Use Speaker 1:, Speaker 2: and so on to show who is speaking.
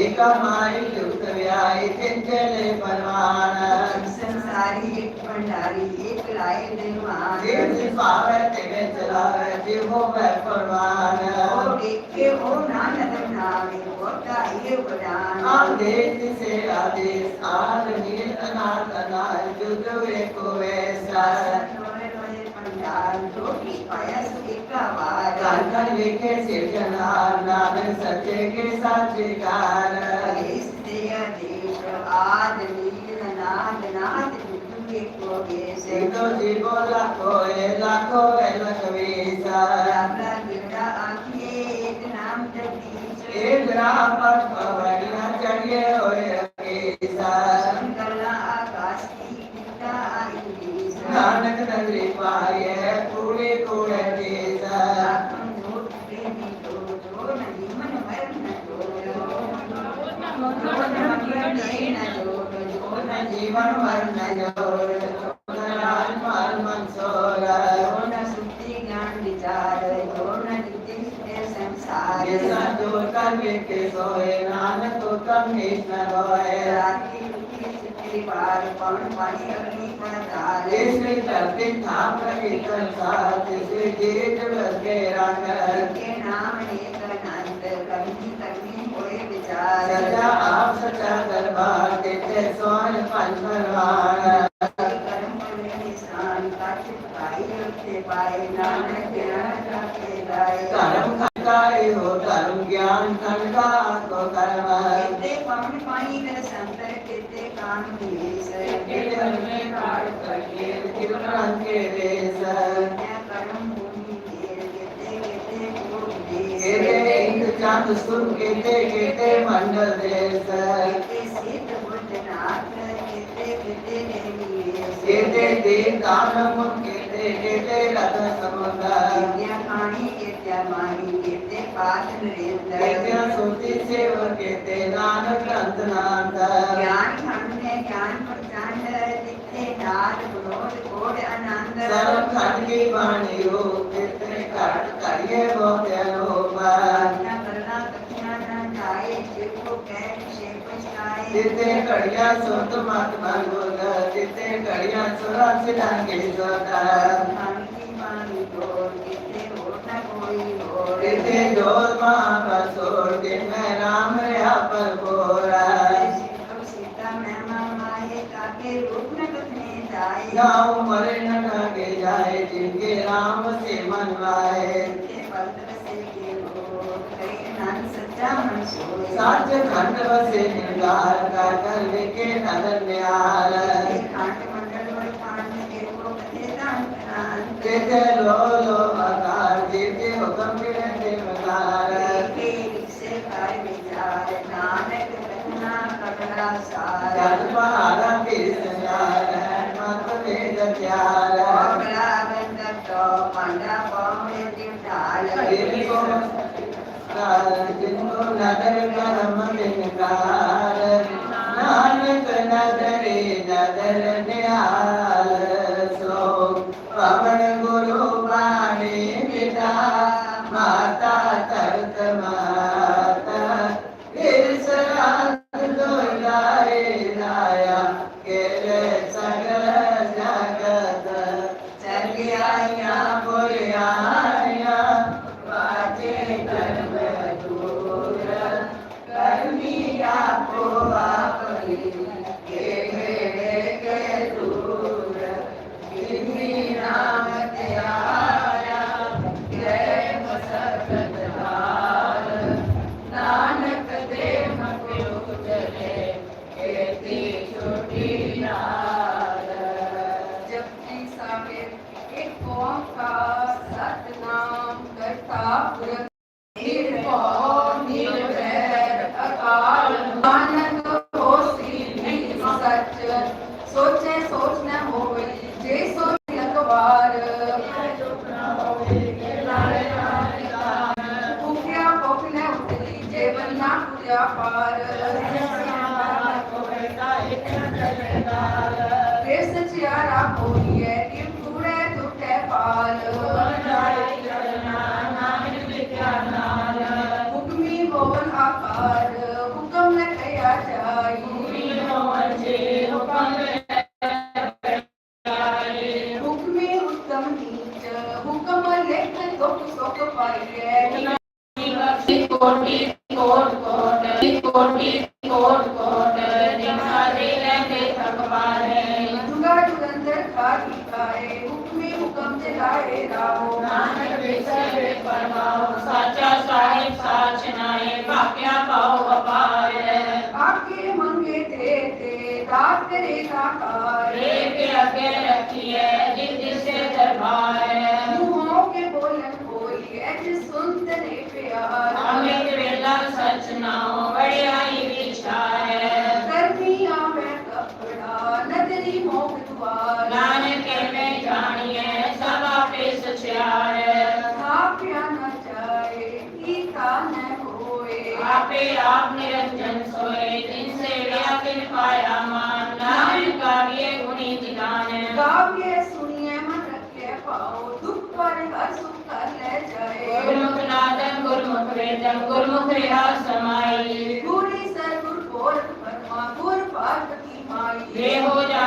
Speaker 1: एकामाई युक्त व्याय चिंचले परमान
Speaker 2: संसारी एक भंडारी एक लाए निर्माण।
Speaker 1: जीव पावे तेरे चलावे जीव होवे परमान
Speaker 2: ओ देखे ओ नानक नामे होता ये वरदान
Speaker 1: आदेश से आदेश आद नील अनाथ अनाथ जुग एको वैसा
Speaker 2: रोए रोए भंडार रोटी पाया सुखा
Speaker 1: नाम सच्चे के
Speaker 2: आद नाद नाद जुगे को देश
Speaker 1: सिद्धो जीवो लाखो ए लाखो ए लखवीसा
Speaker 2: राबला गिरडा आखिए एक नाम जगदीश
Speaker 1: एक राम पर पवड़िया चढ़िए होए।
Speaker 2: न मरण न न
Speaker 1: जीवन वर्ण जोड़ राज माल मंसोर
Speaker 2: जो न सुक्ति ज्ञान विचार जो न नित्य संसार
Speaker 1: जैसा जो कर के सोए नानक उत्तम कृष्ण रोए
Speaker 2: रात्रि रुचि चित्रि पार पवन पानी अग्नि का तार
Speaker 1: इसलिए धरती था प्रकीर्तन साथ इसलिए जीत लगे रंग
Speaker 2: के नाम एक अनंत करनी करनी होए विचार
Speaker 1: सचा आप सचा दरबार देते सोन पंच परवान
Speaker 2: कर्म करने निशान काट पाई रखते पाए नानक ज्ञान रखे गाए
Speaker 1: धर्म खंडाई हो धर्म ज्ञान खंडा को कर्म
Speaker 2: कितने पवन पानी कर संतर कितने कान निवेश
Speaker 1: कितने में काट करके किरण के देश
Speaker 2: क्या कर्म भूमि देर कितने कितने कोट देश
Speaker 1: केते इंद्र चाँद सुर केते केते मंडल देश
Speaker 2: कितने सिद्ध बुद्ध नाथ ਇਹਦੇ ਦੇ ਦਾਨਮ
Speaker 1: ਕੇਤੇ ਇਹਦੇ ਰਤ ਸਮੰਦਾ ਇਹਦਿਆ ਖਾਣੀ ਇਹਦਿਆ
Speaker 2: ਮਾਣੀ ਇਹਦੇ ਪਾਤ ਨਰੇਂਦਰ ਇਹਦਿਆ ਸੋਤੀ ਸੇਵ ਕੇਤੇ ਨਾਨਕ ਗ੍ਰੰਥ
Speaker 1: ਨਾਨਦਾ ਗਿਆਨ ਖੰਡ ਹੈ ਗਿਆਨ ਪ੍ਰਚੰਡ ਦਿੱਤੇ ਨਾਦ ਬਲੋਦ ਕੋੜ
Speaker 2: ਆਨੰਦ। ਸਰਬ ਖੰਡ ਕੀ ਬਾਣੀਓ ਕਿਤੇ ਘਟ ਕਰੀਏ ਬਹੁਤਿਆ
Speaker 1: जिते कड़िया सुत मत मंगोल जिते कड़िया सुरा सिलांगे सोता
Speaker 2: मन की वाणी तोड़ कितने हो न
Speaker 1: जिते ज़ोर महापसोर दिन में राम रहा पर बोरा गाँव मरे न ढके जिनके राम से मनवाए
Speaker 2: के के करे
Speaker 1: साच खंड बसे निगार का कर के नदन न्याल
Speaker 2: के को
Speaker 1: जिते लो लो आकार जिते हुक्म के देवकार
Speaker 2: के से काय विचार नानक कथना कटरा सार।
Speaker 1: नदर करम दिनकार नानक नदरे नदर न्याल सो पवन गुरु बाणी पिता माता तरत माता ईर्षरात दोलाए लाया केले सगल जगत चल आया बोलिया बाजे कर्म
Speaker 3: एक ओंकार सतनाम करता पुरख निर्भਉ इस चियारा बोलिए किम कूड़े तुटे पाल हुक्मी बोल आकार हुक्म न कया जाई हुक्मी उत्तम नीच हुक्म लेख दुख सुख पाइए कोटि कोट कोट कोटि कोट कोट ਹੁਕਮੇ ਹੁਕਮ ਚਲਾਏ ਰਾਹੋ
Speaker 4: ਨਾਨਕ ਵਿਸਰੇ ਪਰਮਾਉ ਸਾਚਾ ਸਾਹਿਬ ਸਾਚ ਨਾਏ ਭਾਗਿਆ ਪਾਉ ਅਪਾਰ
Speaker 3: ਆਕੇ ਮੰਗੇ ਤੇ ਤੇ ਦਾਤ ਕਰੇ ਸਾਕਾਰ
Speaker 4: ਰੇ ਕੇ ਅਗੇ ਰੱਖੀਏ ਜਿਸ ਜਿਸੇ ਦਰਬਾਰ
Speaker 3: ਮੂੰਹੋਂ ਕੇ ਬੋਲਨ ਹੋਈ ਐਜ ਸੁਨਤ ਨੇ ਪਿਆਰ
Speaker 4: ਅਮਿਤ ਵੇਲਾ ਸਚ ਨਾਉ काव्य
Speaker 3: गुणी जितान। काव्य सुनिए मन रखे पाओ दुख पर हर सुख कर
Speaker 4: ले जाए। गुरुमुख नादन गुरुमुख वेदन गुरुमुख
Speaker 3: रेहा समाई। गुरी सर गुर बोल परमा
Speaker 4: गुर पार्वती माई। रे हो जा